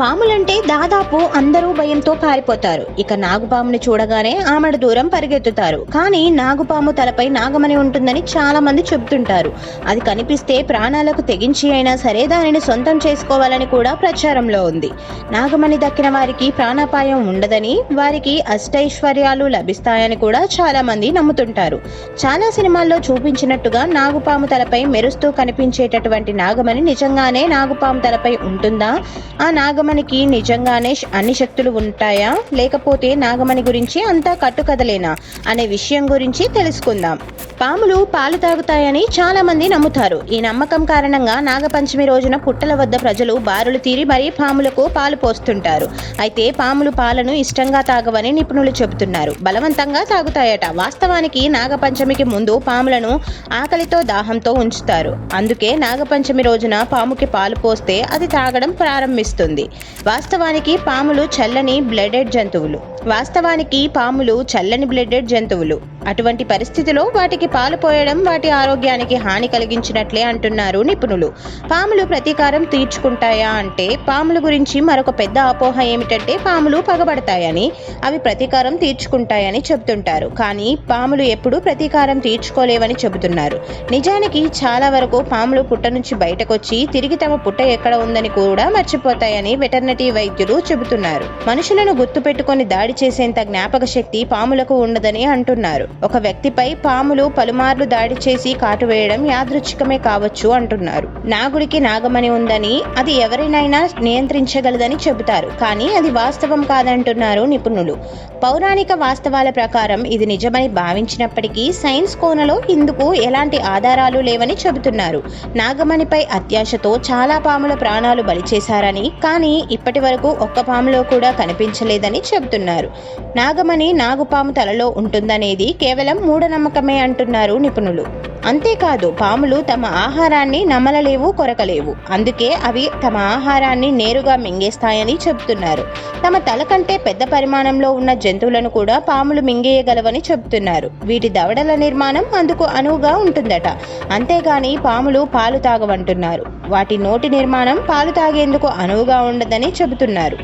పాములంటే దాదాపు అందరూ భయంతో పారిపోతారు. ఇక నాగుపాముని చూడగానే ఆమెడ దూరం పరిగెత్తుతారు. కానీ నాగుపాము తలపై నాగమణి ఉంటుందని చాలా మంది చెబుతుంటారు. అది కనిపిస్తే ప్రాణాలకు తెగించి అయినా సరే దానిని సొంతం చేసుకోవాలని కూడా ప్రచారంలో ఉంది. నాగమణి దక్కిన వారికి ప్రాణాపాయం ఉండదని వారికి అష్టైశ్వర్యాలు లభిస్తాయని కూడా చాలా మంది నమ్ముతుంటారు. చాలా సినిమాల్లో చూపించినట్టుగా నాగుపాము తలపై మెరుస్తూ కనిపించేటటువంటి నాగమణి నిజంగానే నాగుపాము తలపై ఉంటుందా? ఆ నాగమణికి నిజంగానే అన్ని శక్తులు ఉంటాయా? లేకపోతే నాగమణి గురించి అంతా కట్టుకథలేనా? అనే విషయం గురించి తెలుసుకుందాం. పాములు పాలు తాగుతాయని చాలా మంది నమ్ముతారు. ఈ నమ్మకం కారణంగా నాగపంచమి రోజున పుట్టల వద్ద ప్రజలు బారులు తీరి మరీ పాములకు పాలు పోస్తుంటారు. అయితే పాములు పాలను ఇష్టంగా తాగవని నిపుణులు చెబుతున్నారు. బలవంతంగా తాగుతాయట. వాస్తవానికి నాగపంచమికి ముందు పాములను ఆకలితో దాహంతో ఉంచుతారు. అందుకే నాగపంచమి రోజున పాముకి పాలు పోస్తే అది తాగడం ప్రారంభిస్తుంది. వాస్తవానికి పాములు చల్లని బ్లడెడ్ జంతువులు. వాస్తవానికి పాములు చల్లని బ్లడెడ్ జంతువులు. అటువంటి పరిస్థితిలో వాటికి పాలు పోయడం వాటి ఆరోగ్యానికి హాని కలిగించినట్లే అంటున్నారు నిపుణులు. పాములు ప్రతీకారం తీర్చుకుంటాయా అంటే పాముల గురించి మరొక పెద్ద అపోహ ఏమిటంటే పాములు పగబడతాయని అవి ప్రతీకారం తీర్చుకుంటాయని చెబుతుంటారు. కానీ పాములు ఎప్పుడూ ప్రతీకారం తీర్చుకోలేవని చెబుతున్నారు. నిజానికి చాలా వరకు పాములు పుట్ట నుంచి బయటకొచ్చి తిరిగి తమ పుట్ట ఎక్కడ ఉందని కూడా మర్చిపోతాయని వెటర్నరీ వైద్యులు చెబుతున్నారు. మనుషులను గుర్తుపెట్టుకొని దాడి చేసేంత జ్ఞాపక శక్తి పాములకు ఉండదని అంటున్నారు. ఒక వ్యక్తిపై పాములు పలుమార్లు దాడి చేసి కాటు వేయడం యాదృచ్ఛికమే కావచ్చు అంటున్నారు. నాగుడికి నాగమణి ఉందని అది ఎవరినైనా నియంత్రించగలదని చెబుతారు. కానీ అది వాస్తవం కాదంటున్నారు నిపుణులు. పౌరాణిక వాస్తవాల ప్రకారం ఇది నిజమని భావించినప్పటికీ సైన్స్ కోణలో ఇందుకు ఎలాంటి ఆధారాలు లేవని చెబుతున్నారు. నాగమణిపై అత్యాశతో చాలా పాముల ప్రాణాలు బలి చేశారని కానీ ఇప్పటి వరకు ఒక్క పాములో కూడా కనిపించలేదని చెబుతున్నారు. నాగమణి నాగుపాము తలలో ఉంటుందనేది కేవలం మూఢనమ్మకమే అంటున్నారు నిపుణులు. అంతేకాదు పాములు తమ ఆహారాన్ని నమలలేవు కొరకలేవు. అందుకే అవి తమ ఆహారాన్ని నేరుగా మింగేస్తాయని చెబుతున్నారు. తమ తల కంటే పెద్ద పరిమాణంలో ఉన్న జంతువులను కూడా పాములు మింగేయగలవని చెబుతున్నారు. వీటి దవడల నిర్మాణం అందుకు అనువుగా ఉంటుందట. అంతేగాని పాములు పాలు తాగవంటున్నారు. వాటి నోటి నిర్మాణం పాలు తాగేందుకు అనువుగా ఉండదని చెబుతున్నారు.